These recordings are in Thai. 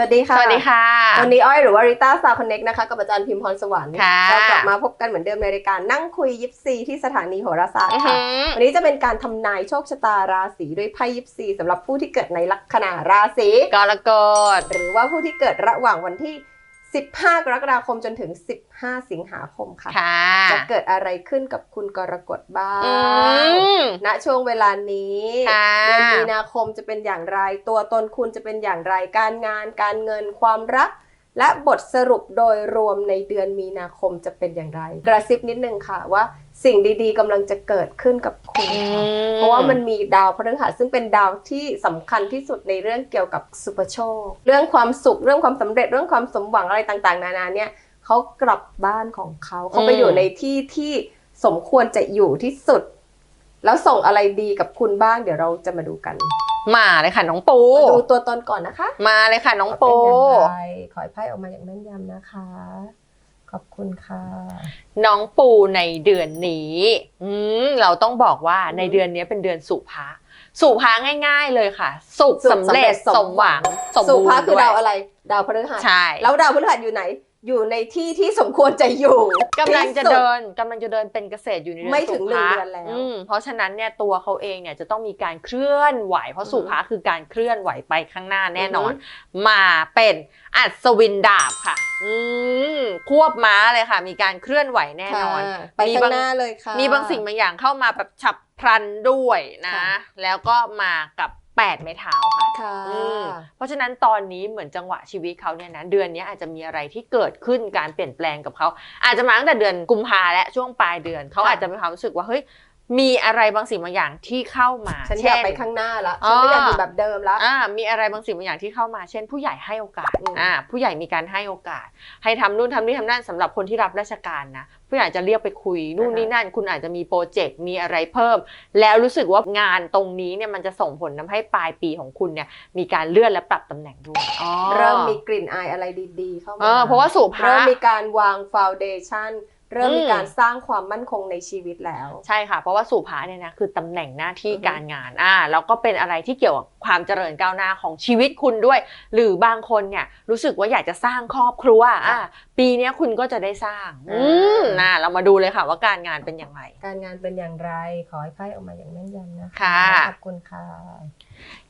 สวัสดีค่ะ สวัสดีค่ะ วันนี้อ้อยหรือว่าริต้าซาคอนเน็กนะคะกับอาจารย์พิมพรสวรรค์ค่ะเรากลับมาพบกันเหมือนเดิมในรายการนั่งคุยยิปซีที่สถานีโหราศาสตอื้ร์อค่ะหือวันนี้จะเป็นการทำนายโชคชะตาราศีด้วยไพ่ยิปซีสำหรับผู้ที่เกิดในลัคนาราศีกรกฎหรือว่าผู้ที่เกิดระหว่างวันที่ 15 กรกฎาคมจนถึง 15 สิงหาคมค่ะค่ะ จะเกิดอะไรขึ้นกับคุณกรกฎบ้าอืงมณช่วงเวลานี้ค่ะเดือนมีนาคมจะเป็นอย่างไร ตัวตนคุณจะเป็นอย่างไร การงาน การเงิน ความรัก และบทสรุปโดยรวมในเดือนมีนาคมจะเป็นอย่างไร กระซิบนิดนึงค่ะว่าสิ่งดีๆกำลังจะเกิดขึ้นกับคุณอืค่ะมเพราะว่ามันมีดาวพฤหัสซึ่งเป็นดาวที่สำคัญที่สุดในเรื่องเกี่ยวกับสุภโชค เรื่องความสุขเรื่องความสำเร็จเรื่องความสมหวังอะไรต่างๆ นานาเนี่ยเขากลับบ้านของเขาเขาไปอยู่ในที่ที่สมควรจะอยู่ที่สุด แล้วส่งอะไรดีกับคุณบ้างเดี๋ยวเราจะมาดูกัน มาเลยค่ะน้องปูมาดูตัวตนก่อนนะคะ มาเลยค่ะน้องปูว่าเป็นอย่างไรขอให้ไพ่ออกมาอย่างแม่นยำนะคะ ขอบคุณค่ะ น้องปูในเดือนนี้อืมเราต้องบอกว่าในเดือนนี้เป็นเดือนสุภาสุภาง่าย ๆเลยค่ะ สุขสุขสำเร็จสำเร็จสมหวังสมสุบูรภาณ์คือด้วยดาวอะไร ดาวพฤหัสใช่แล้วดาวพฤหัสอยู่ไหน อยู่ในที่ที่สมควรจะอยู่กำลังจะที่สุเดินกำลังจะเดินเป็นเกษตรอยู่ในเดือนไม่ถึงสุภาหนึ่งเดือนแล้วมเพราะฉะนั้นเนี่ยตัวเขาเองเนี่ยจะต้องมีการเคลื่อนไหว เพราะอือฮึสุภาคือการเคลื่อนไหวไปข้างหน้าแน่นอนอือฮึมาเป็นอัศวินดาบค่ะ อืมควบม้าเลยค่ะ มีการเคลื่อนไหวแน่นอนค่ะไปมีข้าบางงหน้าเลยค่ะมีบางสิ่งบางอย่างเข้ามาแบบฉับพลันด้วยนะค่ะแล้วก็มากับ แปดไม้เท้าค่ะค่ะอืมเพราะฉะนั้นตอนนี้เหมือนจังหวะชีวิตเขาเนี่ยนะเดือนนี้อาจจะมีอะไรที่เกิดขึ้นการเปลี่ยนแปลงกับเขาอาจจะมาตั้งแต่เดือนกุมภาและช่วงปลายเดือนเขาอาจจะมีความรู้สึกว่าเฮ้ย มีอะไรบางสิ่งบางอย่างที่เข้ามา ฉันอเช่ยากนไปข้างหน้าละฉันไม่อยากอยู่แบบเดิมละอ่ามีอะไรบางสิ่งบางอย่างที่เข้ามา เช่น ผู้ใหญ่ให้โอกาสอืมอ่าผู้ใหญ่มีการให้โอกาส ให้ทำนู่นทำนี่ทำนั่นสำหรับคนที่รับราชการนะผู้ใหญ่จะเรียกไปคุยนู่นนี่นั่น คุณอาจจะมีโปรเจกต์มีอะไรเพิ่ม แล้วรู้สึกว่างานตรงนี้เนี่ยมันจะส่งผลทำให้ปลายปีของคุณเนี่ยมีการเลื่อนและปรับตำแหน่งด้วยอ๋อเริ่มมีกลิ่นอายอะไรดีๆเข้าเอมาอเพราะว่าสุภาเริ่มมีการวางฟาวเดชั่น เริ่มมีอืมการสร้างความมั่นคงในชีวิตแล้ว ใช่ค่ะ เพราะว่าสุภาเนี่ยนะคือตำแหน่งหน้าที่อือฮึการงานอ่าแล้วก็เป็นอะไรที่เกี่ยวกับความเจริญก้าวหน้าของชีวิตคุณด้วย หรือบางคนเนี่ยรู้สึกว่าอยากจะสร้างครอบครัวอ่าปีเนี้ยคุณก็จะได้สร้างอืมนะเรามาดูเลยค่ะว่าการงานเป็นอย่างไร การงานเป็นอย่างไรขอให้ไพ่ออกมาอย่างแม่นยำนะคะค่ะขอบคุณค่ะ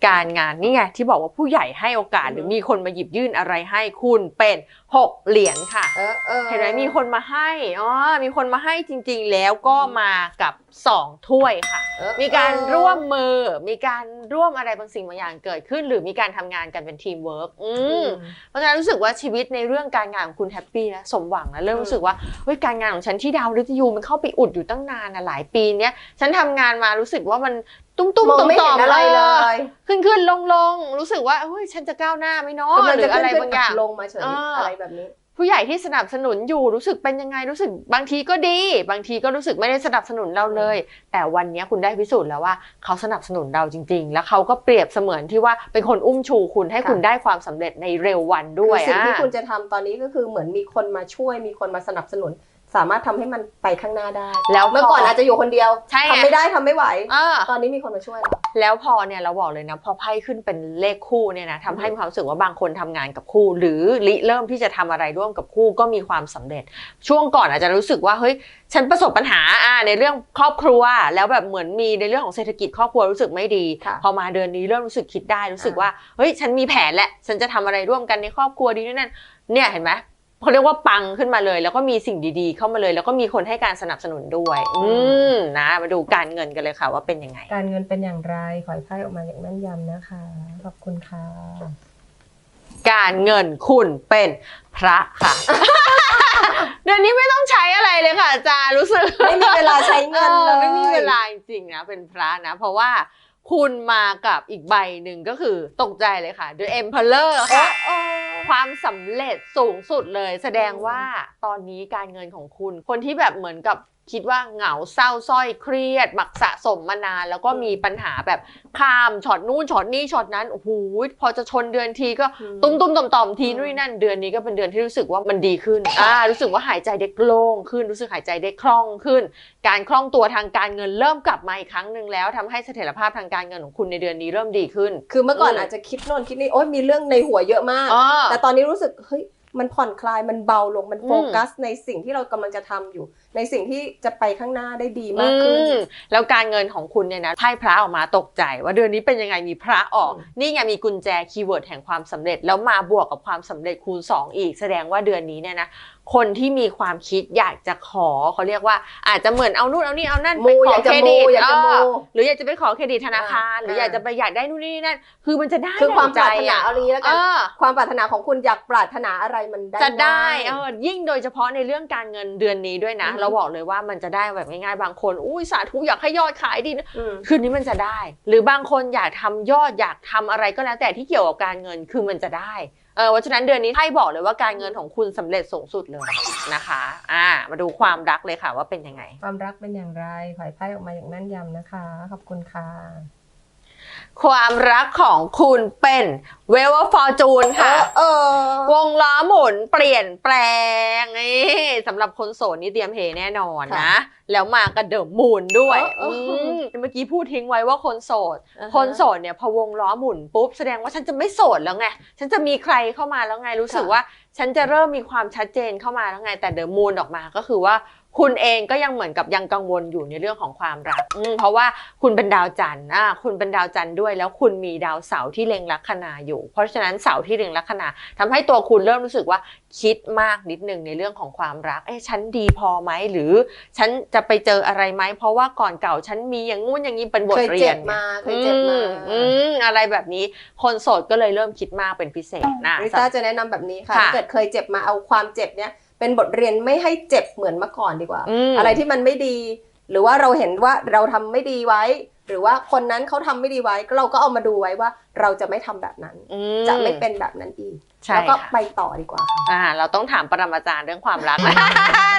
การงานนี่ไงที่บอกว่าผู้ใหญ่ให้โอกาสอือฮึหรือมีคนมาหยิบยื่นอะไรให้คุณเป็นหกเหรียญค่ะ เออเออเห็นไหมมีคนมาให้อ๋อมีคนมาให้จริง ๆ แล้วก็มากับสองถ้วยค่ะ เออมีการเออ ร่วมมือ มีการร่วมอะไรบางสิ่งบางอย่างเกิดขึ้น หรือมีการทำงานกันเป็นทีมเวิร์กอือืมมเพราะฉะนั้นรู้สึกว่าชีวิตในเรื่องการงานของคุณแฮปปี้แล้วสมหวังแล้วเริ่มอืมรู้สึกว่าเฮ้ยการงานของฉันที่ดาวฤตยูมันเข้าไปอุดอยู่ตั้งนานนะหลายปีเนี้ยฉันทำงานมารู้สึกว่ามัน ตุ้มตุ้มมองต่อมไม่ต่เห็อมนอะไรเลย ขึ้นขึ้นลงลงรู้สึกว่าเฮ้ยฉันจะก้าวหน้าไหมเนาะกำลังหรืจะออะไรขึ้นบางอย่างลงมาเฉยเอออ อะไรแบบนี้ ผู้ใหญ่ที่สนับสนุนอยู่รู้สึกเป็นยังไงรู้สึกบางทีก็ดี บางทีก็รู้สึกไม่ได้สนับสนุนเราเลย แต่วันนี้คุณได้พิสูจน์แล้วว่าเขาสนับสนุนเราจริง ๆ แล้วเขาก็เปรียบเสมือนที่ว่าเป็นคนอุ้มชูคุณให้ค่ะ คุณได้ความสำเร็จในเร็ววันด้คืวอยสิ่งที่อะ คุณจะทำตอนนี้ก็คือเหมือนมีคนมาช่วยมีคนมาสนับสนุน สามารถทำให้มันไปข้างหน้าได้ แล้วเมื่อก่อนอาจจะอยู่คนเดียวใช่ไงทำไม่ได้ทำไม่ไหวอ่าตอนนี้มีคนมาช่วยแล้วแล้วพอเนี่ยเราบอกเลยนะพอไพ่ขึ้นเป็นเลขคู่เนี่ยนะทำให้มีความรู้สึกว่าบางคนทำงานกับคู่ หรือริเริ่มที่จะทำอะไรร่วมกับคู่ก็มีความสำเร็จ ช่วงก่อนอาจจะรู้สึกว่าเฮ้ยฉันประสบปัญหาอ่าในเรื่องครอบครัว แล้วแบบเหมือนมีในเรื่องของเศรษฐกิจครอบครัวรู้สึกไม่ดีค่ะพอมาเดือนนี้เริ่มรู้สึกคิดได้รู้สึกอ่าว่าเฮ้ยฉันมีแผนแหละฉันจะทำอะไรร่วมกันในครอบครัวดีนั่นนั่นเนี่ยเห็นไหม เขาเรียกว่าปังขึ้นมาเลย แล้วก็มีสิ่งดีๆ เข้ามาเลย แล้วก็มีคนให้การสนับสนุนด้วย อืมนะ มาดูการเงินกันเลยค่ะว่าเป็นยังไง การเงินเป็นอย่างไร ขอให้ไพ่ออกมาอย่างแม่นยำนะคะ ขอบคุณค่ะ การเงินคุณเป็นพระค่ะ เดือนนี้ไม่ต้องใช้อะไรเลยค่ะอาจารย์รู้สึกไม่มีเวลาใช้เงินเลยออไม่มีเวลาจริงๆนะเป็นพระนะ เพราะว่าคุณมากับอีกใบหนึ่งก็คือตกใจเลยค่ะ The Emperor ค่ะ ความสำเร็จสูงสุดเลย แสดงว่าตอนนี้การเงินของคุณ คนที่แบบเหมือนกับ คิดว่าเหงาเศร้าสร้อยเครียดหมักสะสมมานาน แล้วก็มีปัญหาแบบข้ามช็อตนู้นช็อตนี้ช็อตนั้นโอ้โหพอจะชนเดือนทีก็ตุ้มตุ้มต่อมต่อมๆทีอืมนู่นนนั่นเดือนนี้ก็เป็นเดือนที่รู้สึกว่ามันดีขึ้นอ่ารู้สึกว่าหายใจได้โล่งขึ้นรู้สึกหายใจได้คล่องขึ้น การคล่องตัวทางการเงินเริ่มกลับมาอีกครั้งหนึ่งแล้วทำให้เสถียรภาพทางการเงินของคุณในเดือนนี้เริ่มดีขึ้น คือเมื่อก่อนอืมอาจจะคิดโน่นคิดนี่โอ๊ยมีเรื่องในหัวเยอะมากอ๋อแต่ตอนนี้รู้สึกเฮ้ยมันผ่อนคลายมันเบาลงมันอืมโฟกัสในสิ่งที่เรากำลังจะทำอยู่ ในสิ่งที่จะไปข้างหน้าได้ดีมากขึ้นอืมแล้วการเงินของคุณเนี่ยนะไพ่พระออกมาตกใจ ว่าเดือนนี้เป็นยังไงมีพระออกอืมนี่ไงมีกุญแจคีย์เวิร์ดแห่งความสำเร็จ แล้วมาบวกกับความสำเร็จคูณ 2 อีก แสดงว่าเดือนนี้เนี่ยนะคนที่มีความคิดอยากจะขอเขาเรียกว่าอาจจะเหมือนเอานู่นเอานี่เอานั่นมูไปขออยากจะเครดิตมูอยากจะมูเออหรืออยากจะไปขอเครดิตธนาคารอ่าหรืออยากจะไปอยากได้นู่นนี่นั่นคือมันจะได้คือความปรารถนาดั่งใจเอาอย่างนี้แล้วเอกันอความปรารถนาของคุณอยากปรารถนาอะไรมันได้จะได้ง่ายเออยิ่งโดยเฉพาะในเรื่องการเงินเดือนนี้ด้วยนะอือฮึเราบอกเลยว่ามันจะได้แบบง่ายๆ บางคน อุ้ยสาธุอยากให้ยอดขายดีนะอืมคืนนี้มันจะได้ หรือบางคนอยากทำยอดอยากทำอะไรก็แล้วแต่ที่เกี่ยวกับการเงินคือมันจะได้เออเพราะฉะนั้นเดือนนี้ให้บอกเลยว่าการเงินของคุณสำเร็จสูงสุดเลยนะคะ อ่า มาดูความรักเลยค่ะว่าเป็นยังไง ความรักเป็นอย่างไรขอให้ไพ่ออกมาอย่างแม่นยำนะคะ ขอบคุณค่ะ ความรักของคุณเป็นเวลฟอร์จูนค่ะ เออ วงล้อหมุนเปลี่ยนแปลงนี่สำหรับคนโสดนี่เตรียมเฮแน่นอนนะ แล้วมากระเดิมมูนด้วยเออเอออืมเมื่อกี้พูดทิ้งไว้ว่าคนโสดอ่าฮะคนโสดเนี่ยพอวงล้อหมุนปุ๊บแสดงว่าฉันจะไม่โสดแล้วไง ฉันจะมีใครเข้ามาแล้วไงรู้สึกค่ะว่า ฉันจะเริ่มมีความชัดเจนเข้ามาแล้วไง แต่เดอะมูนออกมาก็คือว่า คุณเองก็ยังเหมือนกับยังกังวลอยู่ในเรื่องของความรักอืมเพราะว่าคุณเป็นดาวจันทร์อ่าคุณเป็นดาวจันทร์ด้วย แล้วคุณมีดาวเสาร์ที่เล็งลัคนาอยู่ เพราะฉะนั้นเสาร์ที่เล็งลัคนาทำให้ตัวคุณเริ่มรู้สึกว่าคิดมากนิดนึงในเรื่องของความรักเอ๊ะฉันดีพอไหมหรือ ฉันจะไปเจออะไรไหมเพราะว่าก่อนเก่าฉันมีอย่างงู้นอย่างนี้เป็นบทเคยเรีเจ็ยนบไงมาเคยเจ็บมาอือืมอะไรแบบนี้คนโสดก็เลยเริ่มคิดมากเป็นพิเศษนะริต้าจะแนะนำแบบนี้ค่ะค่ะถ้าเกิดเคยเจ็บมาเอาความเจ็บเนี้ย เป็นบทเรียนไม่ให้เจ็บเหมือนเมื่อก่อนดีกว่าอืมอะไรที่มันไม่ดี หรือว่าเราเห็นว่าเราทำไม่ดีไว้ หรือว่าคนนั้นเขาทำไม่ดีไว้ก็เราก็เอามาดูไว้ว่า เราจะไม่ทำแบบนั้นอืจะไม่เป็นแบบนั้นอีกใช่ แล้วก็ค่ะไปต่อดีกว่าค่ะอ่า เราต้องถามปรมาจารย์เรื่องความรัก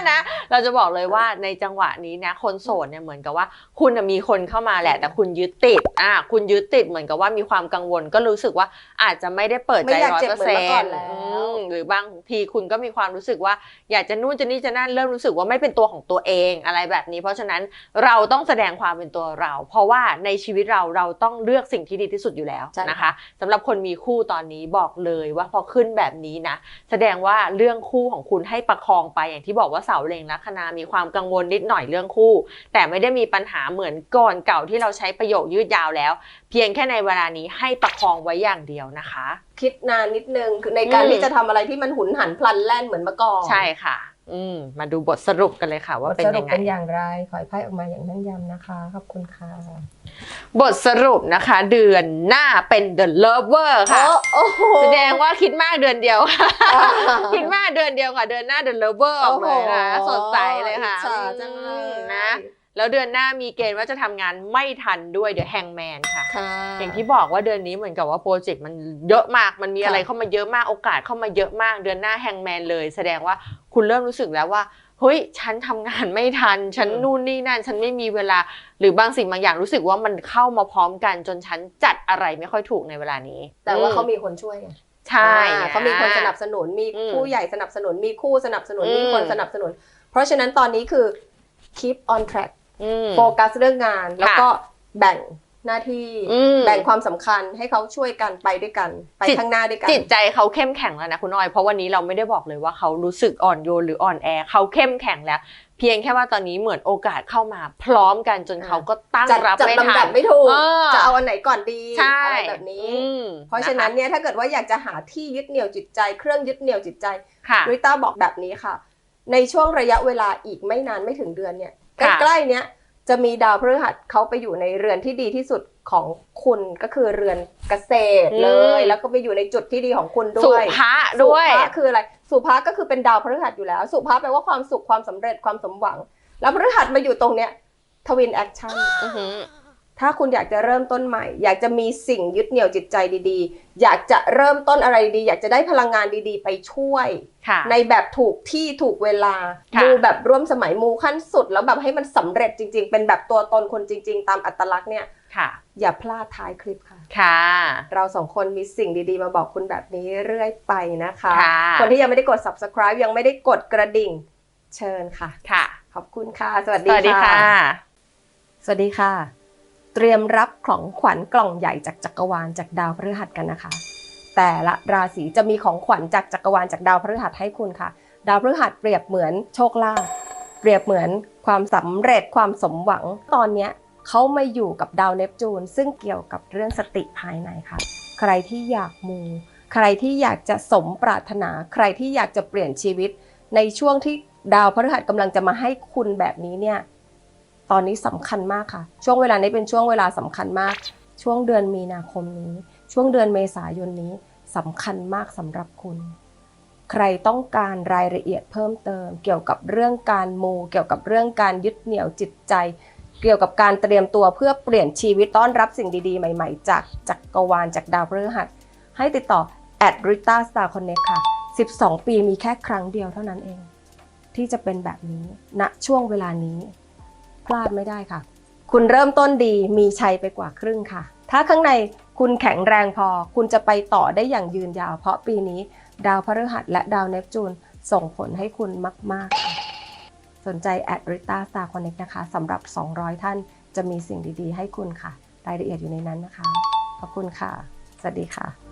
นะ เราจะบอกเลยว่าในจังหวะนี้นะ คนโสดเนี่ยเหมือนกับว่า คุณน่ะมีคนเข้ามาแหละ แต่คุณยึดติด อ่า คุณยึดติดเหมือนกับว่ามีความกังวลก็รู้สึกว่าอาจจะไม่ได้เปิดไม่ใจอยากร้อยเจ็บเปอร์เหมือนเซ็เมื่อก่อนนต์แล้วหรือบางทีคุณก็มีความรู้สึกว่า อยากจะนู่นจะนี่จะนั่นเริ่มรู้สึกว่าไม่เป็นตัวของตัวเองอะไรแบบนี้ เพราะฉะนั้นเราต้องแสดงความเป็นตัวเรา เพราะว่าในชีวิตเราเราต้องเลือกสิ่งที่ดีที่สุดอยู่แล้วใช่นะคะสำหรับคนมีคู่ตอนนี้บอกเลยว่าพอขึ้นแบบนี้นะ แสดงว่าเรื่องคู่ของคุณให้ประคองไปอย่างที่บอกว่าเสาเล็งลัคนามีความกังวลนิดหน่อยเรื่องคู่ แต่ไม่ได้มีปัญหาเหมือนก่อนเก่าที่เราใช้ประโยคยืดยาวแล้ว เพียงแค่ในเวลานี้ให้ประคองไว้อย่างเดียวนะคะ คิดนานนิดนึงคือในการอืมที่จะทำอะไรที่มันหุนหันพลันแล่นเหมือนเมื่อก่อนใช่ค่ะ อืมมาดูบทสรุปกันเลยค่ะ ว่าบทเป็นสรุยัปงไงเป็นอย่างไร ขอให้ไพ่ออกมาอย่างแม่นยำนะคะ ขอบคุณค่ะ บทสรุปนะคะ เดือนหน้าเป็น The Lover ค่ะ โอ้โห แสดงว่าคิดมากเดือนเดียวคิดมากเดือนเดียวค่ะ เดือนหน้า The Lover ออกเลยนะโอ้โหสดใสเลยค่ะอิจฉาจังเลยนะ แล้วเดือนหน้ามีเกณฑ์ว่าจะทำงานไม่ทันด้วยเดี๋ยวแฮงแมนค่ะค่ะ อย่างที่บอกว่าเดือนนี้เหมือนกับว่าโปรเจกต์มันเยอะมาก มันมีค่ะอะไรเข้ามาเยอะมาก โอกาสเข้ามาเยอะมาก เดือนหน้าแฮงแมนเลย แสดงว่าคุณเริ่มรู้สึกแล้วว่า เฮ้ย ฉันทำงานไม่ทัน ฉันอืมนู่นนี่นั่น ฉันไม่มีเวลา หรือบางสิ่งบางอย่างรู้สึกว่ามันเข้ามาพร้อมกันจนฉันจัดอะไรไม่ค่อยถูกในเวลานี้ แต่ว่าเขาอืมมีคนช่วยไงใช่อ่าเขามีคนสนับสนุน มีอืมผู้ใหญ่สนับสนุน มีคู่สนับสนุนอืมมีคนสนับสนุน เพราะฉะนั้นตอนนี้คือ keep on track อืม โฟกัสเรื่องงาน แล้วก็แบ่งหน้าที่อืม แบ่งความสำคัญให้เขาช่วยกันไปด้วยกัน ไปจิตข้างหน้าด้วยกันจิตใจเขาเข้มแข็งแล้วนะคุณอ้อย เพราะวันนี้เราไม่ได้บอกเลยว่าเขารู้สึกอ่อนโยนหรืออ่อนแอเขาเข้มแข็งแล้ว เพียงแค่ว่าตอนนี้เหมือนโอกาสเข้ามา พร้อมกันจนอ่าเขาก็ตั้งจัดรับจัดไม่ลำทัดัน บไม่ถูกเออ จะเอาอันไหนก่อนดีใช่อะไรแบบนี้ อืมเพราะฉะนั้นเนี่ยถ้าเกิดว่าอยากจะหาที่ยึดเหนี่ยวจิตใจ เครื่องยึดเหนี่ยวจิตใจค่ะ ริต้าบอกแบบนี้ค่ะ ในช่วงระยะเวลาอีกไม่นานไม่ถึงเดือนเนี่ย ใค่ะกล้ๆเนี้ยจะมีดาวพฤหัสเขาไปอยู่ในเรือนที่ดีที่สุดของคุณก็คือเรือนเกษตรเลย แล้วก็ไปอยู่ในจุดที่ดีของคุณสุด้วยภะด้วยสุภะคืออะไรสุภะก็คือเป็นดาวพฤหัสอยู่แล้ว สุภะแปลว่าความสุขความสำเร็จความสมหวัง แล้วพฤหัสมาอยู่ตรงเนี้ยทวินแอคชั่นอื้อหือ ถ้าคุณอยากจะเริ่มต้นใหม่ อยากจะมีสิ่งยึดเหนี่ยวจิตใจดีๆ อยากจะเริ่มต้นอะไรดี อยากจะได้พลังงานดีๆ ไปช่วยค่ะในแบบถูกที่ถูกเวลาค่ะมูแบบร่วมสมัยมูขั้นสุด แล้วแบบให้มันสำเร็จจริง ๆ เป็นแบบตัวตนคนจริง ๆ ตามอัตลักษณ์เนี่ยค่ะอย่าพลาดท้ายคลิปค่ะ ค่ะ เราสองคนมีสิ่งดีๆ มาบอกคุณแบบนี้เรื่อยไปนะคะค่ะคนที่ยังไม่ได้กด subscribe ยังไม่ได้กดกระดิ่งเชิญค่ะ ค่ะ ขอบคุณค่ะ สวัสสดีวัสดีค่ะ สวัสดีค่ะ เตรียมรับของขวัญกล่องใหญ่จากจักรวาลจากดาวพฤหัสกันนะคะ แต่ละราศีจะมีของขวัญจากจักรวาลจากดาวพฤหัสให้คุณค่ะ ดาวพฤหัสเปรียบเหมือนโชคลาภเปรียบเหมือนความสำเร็จความสมหวังตอนเนี้ยเขามาอยู่กับดาวเนปจูน ซึ่งเกี่ยวกับเรื่องสติภายในค่ะ ใครที่อยากมู ใครที่อยากจะสมปรารถนา ใครที่อยากจะเปลี่ยนชีวิต ในช่วงที่ดาวพฤหัสกำลังจะมาให้คุณแบบนี้เนี่ย ตอนนี้สำคัญมากค่ะ ช่วงเวลานี้เป็นช่วงเวลาสำคัญมาก ช่วงเดือนมีนาคมนี้ ช่วงเดือนเมษายนนี้สำคัญมากสำหรับคุณ ใครต้องการรายละเอียดเพิ่มเติม เกี่ยวกับเรื่องการมูเกี่ยวกับเรื่องการยึดเหนี่ยวจิตใจ เกี่ยวกับการเตรียมตัวเพื่อเปลี่ยนชีวิตต้อนรับสิ่งดีๆ ใหม่ ๆ จากจักรวาลจากดาวพฤหัส ให้ติดต่อ at rita star connect ค่ะ 12 ปีมีแค่ครั้งเดียวเท่านั้นเอง ที่จะเป็นแบบนี้ณช่วงเวลานี้ พลาดไม่ได้ค่ะ คุณเริ่มต้นดีมีชัยไปกว่าครึ่งค่ะ ถ้าข้างในคุณแข็งแรงพอ คุณจะไปต่อได้อย่างยืนยาว เพราะปีนี้ ดาวพฤหัสและดาวเนปจูนส่งผลให้คุณมาก ๆ ค่ะ สนใจ at rita star connect นะคะสำหรับ 200 ท่านจะมีสิ่งดี ๆ ให้คุณค่ะ รายละเอียดอยู่ในนั้นนะคะ ขอบคุณค่ะ สวัสดีค่ะ